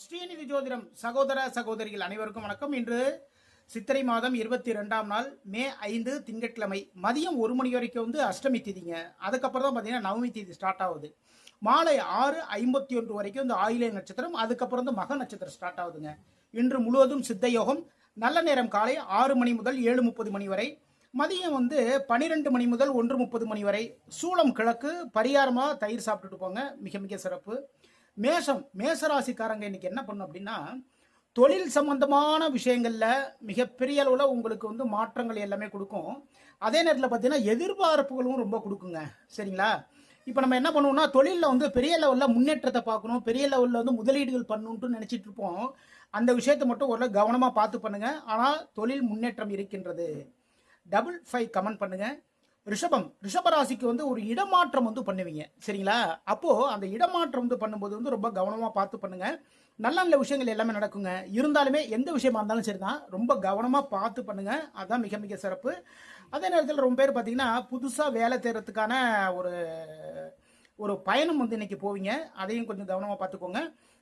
ஸ்ரீநிதி ஜோதிடம் சகோதர சகோதரிகள் அனைவருக்கும் வணக்கம். இன்று சித்திரை மாதம் இருபத்தி ரெண்டாம் நாள் மே ஐந்து திங்கட்கிழமை மதியம் ஒரு மணி வரைக்கும் வந்து அஷ்டமி திதிங்க. அதுக்கப்புறம் தான் பார்த்தீங்கன்னா நவமி திதி ஸ்டார்ட் ஆகுது. மாலை ஆறு ஐம்பத்தி ஒன்று வரைக்கும் இந்த ஆயிலே நட்சத்திரம் அதுக்கப்புறம் வந்து மக நட்சத்திரம் ஸ்டார்ட் ஆகுதுங்க. இன்று முழுவதும் சித்த யோகம். நல்ல நேரம் காலை ஆறு மணி முதல் ஏழு முப்பது மணி வரை. மதியம் வந்து பனிரெண்டு மணி முதல் ஒன்று முப்பது மணி வரை. சூளம் கிழக்கு பரிகாரமாக தயிர் சாப்பிட்டுட்டு போங்க. மிக மிக சிறப்பு. மேஷம் மேசராசிக்காரங்க இன்னைக்கு என்ன பண்ணும் அப்படின்னா தொழில் சம்பந்தமான விஷயங்களில் மிகப்பெரிய அளவில் உங்களுக்கு வந்து மாற்றங்கள் எல்லாமே கொடுக்கும். அதே நேரத்தில் பார்த்தீங்கன்னா எதிர்பார்ப்புகளும் ரொம்ப கொடுக்குங்க. சரிங்களா? இப்போ நம்ம என்ன பண்ணுவோம்னா தொழிலில் வந்து பெரிய லெவலில் முன்னேற்றத்தை பார்க்கணும் பெரிய லெவலில் வந்து முதலீடுகள் பண்ணணுன்ட்டு நினச்சிட்டு இருப்போம். அந்த விஷயத்தை மட்டும் ஒரு கவனமாக பார்த்து பண்ணுங்கள் ஆனால் தொழில் முன்னேற்றம் இருக்கின்றது. டபுள் ஃபைவ் கமெண்ட் பண்ணுங்கள் ரிஷபம் ரிஷபராசிக்கு வந்து ஒரு இடமாற்றம் வந்து பண்ணுவீங்க. சரிங்களா? அப்போ அந்த இடமாற்றம் வந்து பண்ணும்போது வந்து ரொம்ப கவனமா பார்த்து பண்ணுங்க. நல்ல நல்ல விஷயங்கள் எல்லாமே நடக்குங்க. இருந்தாலுமே எந்த விஷயமா இருந்தாலும் சரிதான். ரொம்ப கவனமா பார்த்து பண்ணுங்க. அதுதான் மிக மிக சிறப்பு. அதே நேரத்தில் ரொம்ப பேர் பார்த்தீங்கன்னா புதுசாக வேலை தேடுறதுக்கான ஒரு ஒரு பயணம் வந்து இன்னைக்கு போவீங்க. அதையும் கொஞ்சம் கவனமாக பார்த்துக்கோங்க.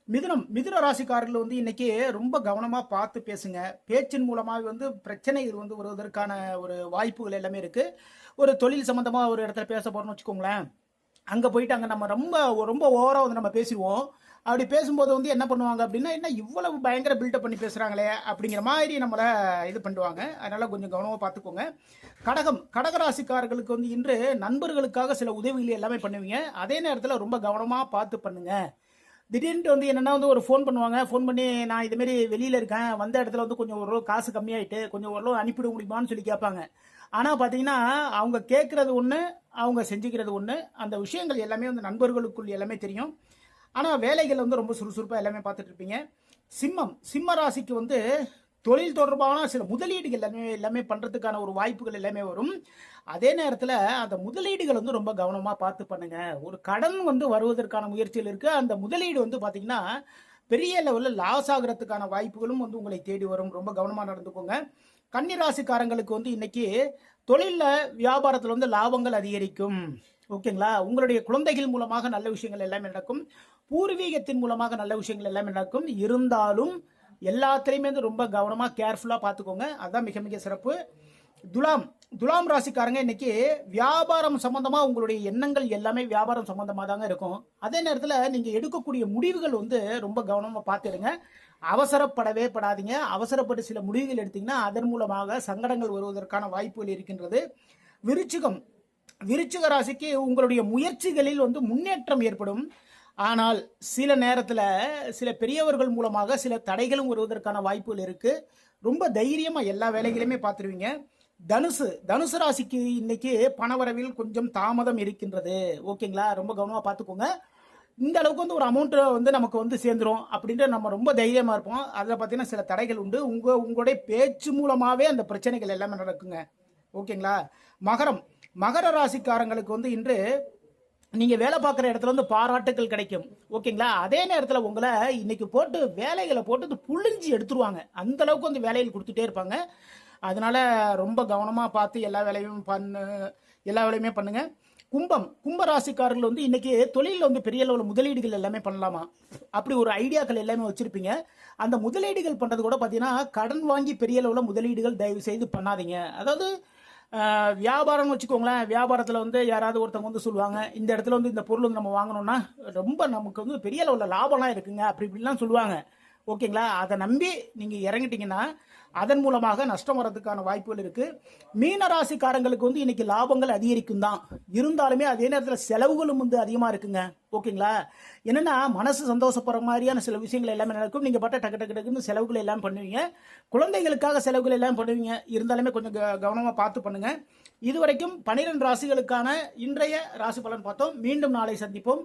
மிதுனம் மிதுன ராசிக்காரர்கள் வந்து இன்னைக்கு ரொம்ப கவனமாக பார்த்து பேசுங்க. பேச்சின் மூலமாக வந்து பிரச்சனைகள் வந்து வருவதற்கான ஒரு வாய்ப்புகள் எல்லாமே இருக்குது ஒரு தொழில் சம்மந்தமாக ஒரு இடத்துல பேச போகிறோம்னு வச்சுக்கோங்களேன். அங்கே போயிட்டு அங்கே நம்ம ரொம்ப ரொம்ப ஓவராக வந்து நம்ம பேசிடுவோம். அப்படி பேசும்போது வந்து என்ன பண்ணுவாங்க அப்படின்னா என்ன இவ்வளவு பயங்கர பில்டப் பண்ணி பேசுகிறாங்களே அப்படிங்கிற மாதிரி நம்மளை இது பண்ணுவாங்க. அதனால் கொஞ்சம் கவனமாக பார்த்துக்கோங்க. கடகம் கடகராசிக்காரர்களுக்கு வந்து இன்று நண்பர்களுக்காக சில உதவிகள் எல்லாமே பண்ணுவீங்க. அதே நேரத்தில் ரொம்ப கவனமாக பார்த்து பண்ணுங்கள் திடீர்னு வந்து என்னன்னா வந்து ஒரு ஃபோன் பண்ணுவாங்க. ஃபோன் பண்ணி நான் இதுமாரி வெளியில் இருக்கேன். வந்த இடத்துல வந்து கொஞ்சம் ஒரு காசு கம்மியாயிட்டு கொஞ்சம் ஓரளவு அனுப்பிவிட முடியுமான்னு சொல்லி கேட்பாங்க. ஆனால் பார்த்தீங்கன்னா அவங்க கேட்குறது ஒன்று அவங்க செஞ்சுக்கிறது ஒன்று அந்த விஷயங்கள் எல்லாமே வந்து நண்பர்களுக்குள் எல்லாமே தெரியும். ஆனால் வேலைகள் வந்து ரொம்ப சுறுசுறுப்பாக எல்லாமே பார்த்துட்ருப்பீங்க சிம்மம் சிம்ம ராசிக்கு வந்து தொழில் தொடர்பான சில முதலீடுகள் எல்லாமே எல்லாமே பண்ணுறதுக்கான ஒரு வாய்ப்புகள் எல்லாமே வரும். அதே நேரத்தில் அந்த முதலீடுகள் வந்து ரொம்ப கவனமாக பார்த்து பண்ணுங்க. ஒரு கடன் வந்து வருவதற்கான முயற்சியில் இருக்கு. அந்த முதலீடு வந்து பார்த்தீங்கன்னா பெரிய லெவலில் லாஸ் ஆகிறதுக்கான வாய்ப்புகளும் வந்து உங்களை தேடி வரும். ரொம்ப கவனமாக நடந்துக்கோங்க. கன்னிராசிக்காரங்களுக்கு வந்து இன்னைக்கு தொழிலில் வியாபாரத்தில் வந்து லாபங்கள் அதிகரிக்கும். ஓகேங்களா? உங்களுடைய குழந்தைகள் மூலமாக நல்ல விஷயங்கள் எல்லாமே நடக்கும். பூர்வீகத்தின் மூலமாக நல்ல விஷயங்கள் எல்லாமே நடக்கும். இருந்தாலும் எல்லாத்துலேயுமே வந்து ரொம்ப கவனமாக கேர்ஃபுல்லாக பார்த்துக்கோங்க அதுதான் மிக மிக சிறப்பு. துலாம் துலாம் ராசிக்காரங்க இன்னைக்கு வியாபாரம் சம்பந்தமாக உங்களுடைய எண்ணங்கள் எல்லாமே வியாபாரம் சம்பந்தமாக தாங்க இருக்கும். அதே நேரத்தில் நீங்கள் எடுக்கக்கூடிய முடிவுகள் வந்து ரொம்ப கவனமாக பார்த்துடுங்க. அவசரப்படவே படாதீங்க. அவசரப்பட்டு சில முடிவுகள் எடுத்தீங்கன்னா அதன் மூலமாக சங்கடங்கள் வருவதற்கான வாய்ப்புகள் இருக்கின்றது. விருச்சிகம் விருச்சிக ராசிக்கு உங்களுடைய முயற்சிகளில் வந்து முன்னேற்றம் ஏற்படும். ஆனால் சில நேரத்தில் சில பெரியவர்கள் மூலமாக சில தடைகளும் வருவதற்கான வாய்ப்புகள் இருக்குது ரொம்ப தைரியமாக எல்லா வேலைகளையுமே பார்த்துருவீங்க. தனுசு தனுசு ராசிக்கு இன்னைக்கு பணவரவில் கொஞ்சம் தாமதம் இருக்கின்றது. ஓகேங்களா? ரொம்ப கவனமாக பார்த்துக்கோங்க. இந்த அளவுக்கு வந்து ஒரு அமௌண்ட்டை வந்து நமக்கு வந்து சேர்ந்துரும் அப்படின்ற நம்ம ரொம்ப தைரியமாக இருப்போம். அதில் பார்த்தீங்கன்னா சில தடைகள் உண்டு. உங்கள் உங்களுடைய பேச்சு மூலமாகவே அந்த பிரச்சனைகள் எல்லாமே நடக்குங்க. ஓகேங்களா? மகரம். மகர ராசிக்காரங்களுக்கு வந்து இன்று நீங்க வேலை பார்க்குற இடத்துல வந்து பாராட்டுகள் கிடைக்கும். ஓகேங்களா? அதே நேரத்தில் உங்களை இன்னைக்கு போட்டு வேலைகளை போட்டு புழிஞ்சு எடுத்துருவாங்க. அந்த அளவுக்கு வந்து வேலைகள் கொடுத்துட்டே இருப்பாங்க. அதனால ரொம்ப கவனமாக பார்த்து எல்லா வேலையும் பண்ணு எல்லா வேலையுமே பண்ணுங்க. கும்பம் கும்ப ராசிக்காரர்கள் வந்து இன்னைக்கு தொழிலில் வந்து பெரிய அளவில் முதலீடுகள் எல்லாமே பண்ணலாமா? அப்படி ஒரு ஐடியாக்கள் எல்லாமே வச்சிருப்பீங்க. அந்த முதலீடுகள் பண்ணுறது கூட பார்த்தீங்கன்னா கடன் வாங்கி பெரிய அளவில் முதலீடுகள் தயவு செய்து பண்ணாதீங்க. அதாவது வியாபாரம்னு வச்சுக்கோங்களேன். வியாபாரத்தில் வந்து யாராவது ஒருத்தவங்க வந்து சொல்லுவாங்க இந்த இடத்துல வந்து இந்த பொருள் வந்து நம்ம வாங்கினோம்னா ரொம்ப நமக்கு வந்து பெரிய அளவில் லாபம்லாம் இருக்குங்க அப்படி இப்படிலாம் சொல்லுவாங்க. ஓகேங்களா? அதை நம்பி நீங்கள் இறங்கிட்டீங்கன்னா அதன் மூலமாக நஷ்டம் வர்றதுக்கான வாய்ப்புகள் இருக்குது மீன ராசிக்காரங்களுக்கு வந்து இன்னைக்கு லாபங்கள் அதிகரிக்கும் தான். இருந்தாலுமே அதே நேரத்தில் செலவுகளும் வந்து அதிகமாக இருக்குங்க. ஓகேங்களா? என்னென்னா மனசு சந்தோஷப்படுற மாதிரியான சில விஷயங்கள் எல்லாமே நடக்கும். நீங்கள் பட்ட டக்கு டக்கு டக்குன்னு செலவுகள் எல்லாம் பண்ணுவீங்க. குழந்தைகளுக்காக செலவுகள் எல்லாம் பண்ணுவீங்க. இருந்தாலுமே கொஞ்சம் கவனமாக பார்த்து பண்ணுங்கள் இதுவரைக்கும் பனிரெண்டு ராசிகளுக்கான இன்றைய ராசி பலன் பார்த்தோம். மீண்டும் நாளை சந்திப்போம்.